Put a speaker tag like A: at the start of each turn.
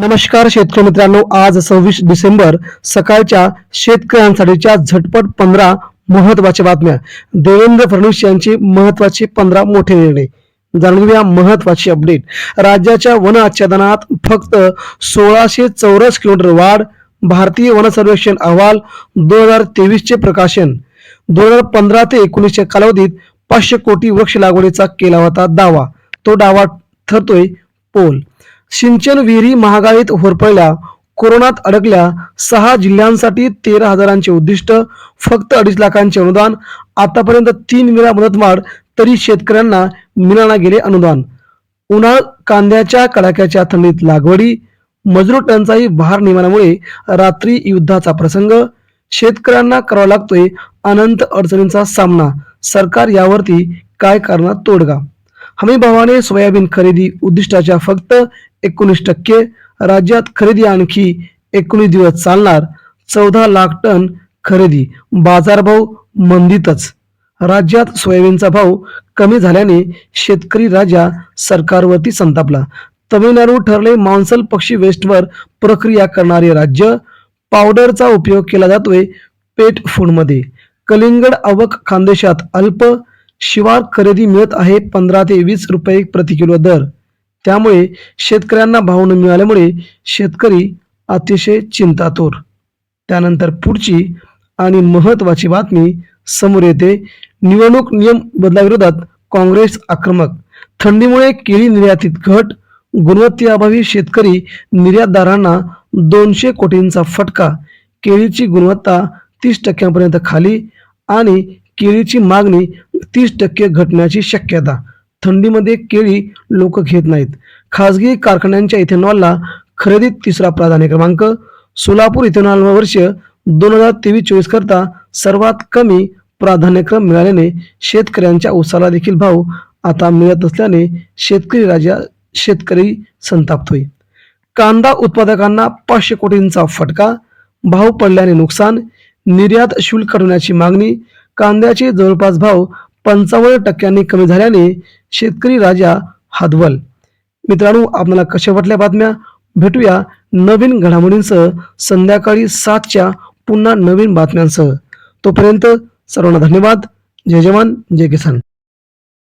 A: नमस्कार शेतकरी मित्रांनो आज सव्वीस डिसेंबर सकाळच्या शेतकऱ्यांसाठीच्या झटपट पंधरा महत्त्वाच्या बातम्या. देवेंद्र फडणवीस यांचे महत्त्वाचे पंधरा मोठे निर्णय. जाणून घेऊया महत्वाची अपडेट राज्याच्या वन आच्छादनात फक्त सोळाशे चौरस किलोमीटर वाढ भारतीय वन सर्वेक्षण अहवाल दोन हजार तेवीसचे प्रकाशन. दोन हजार पंधरा ते एकोणीसच्या कालावधीत पाचशे कोटी वृक्ष लागवडीचा केला होता दावा. तो दावा ठरतोय पोल. सिंचन विहिरी महागाईत होरपळल्या कोरोनात अडकल्या सहा जिल्ह्यांसाठी तेरा हजारांचे उद्दिष्ट फक्त अडीच लाखांचे अनुदान आतापर्यंत तीन वेळा मुदतवाढ तरी शेतकऱ्यांना मिळाला गेले अनुदान. उन्हाळ कांद्याच्या कडाक्याच्या थंडीत लागवडी मजूर टंचाई भार नियमनामुळे रात्री युद्धाचा प्रसंग शेतकऱ्यांना करावा लागतोय अनंत अडचणींचा सामना सरकार यावरती काय करणार तोडगा? हमी भावाने सोयाबीन खरेदी उद्दिष्टाच्या फक्त एकोणीस टक्के राज्यात खरेदी आणखी एकोणीस दिवस चालणार. चौदा लाख टन खरेदी. बाजारभाव मंदीतच. राज्यात सोयाबीनचा भाव कमी झाल्याने शेतकरी राजा सरकारवरती संतापला. तमिळनाडू ठरले मान्सल पक्षी वेस्टवर प्रक्रिया करणारे राज्य पावडरचा उपयोग केला जातोय पेट फूडमध्ये. कलिंगड आवक खानदेशात अल्प शिवार खरेदी मिळत आहे पंधरा ते वीस रुपये प्रति किलो दर. त्यामुळे शेतकऱ्यांना भाव न मिळाल्यामुळे शेतकरी अतिशय चिंतातूर. त्यानंतर पुढची आणि महत्वाची बातमी समोर येते. निवडणूक नियम बदलाविरोधात काँग्रेस आक्रमक. थंडीमुळे केळी निर्यातीत घट गुणवत्तेअभावी शेतकरी निर्यातदारांना दोनशे कोटींचा फटका केळीची गुणवत्ता तीस टक्क्यांपर्यंत खाली आणि केळीची मागणी तीस टक्के घटण्याची शक्यता. थंडीमध्ये केळी लोक घेत नाहीत. खासगी कारखान्यांच्या इथेनॉलला खरेदीत तिसरा प्राधान्य क्रमांक. सोलापूर इथेनॉल वर्ष दोन हजार तेवीस चोवीस करता सर्वात कमी प्राधान्यक्रम मिळाल्याने शेतकऱ्यांच्या उसाला देखील भाव आता मिळत असल्याने शेतकरी राजा शेतकरी संतापतोय कांदा उत्पादकांना पाचशे कोटींचा फटका. भाव पडल्याने नुकसान. निर्यात शुल्क काढण्याची मागणी. कांद्याचे जवळपास भाव पंचावन्न टक्क्यांनी कमी झाल्याने शेतकरी राजा हादवल मित्रांनो आपल्याला कशा वाटल्या बातम्या? भेटूया नवीन घडामोडींसह संध्याकाळी सातच्या पुन्हा नवीन बातम्यांसह. तोपर्यंत सर्वांना धन्यवाद. जय जवान जय किसान.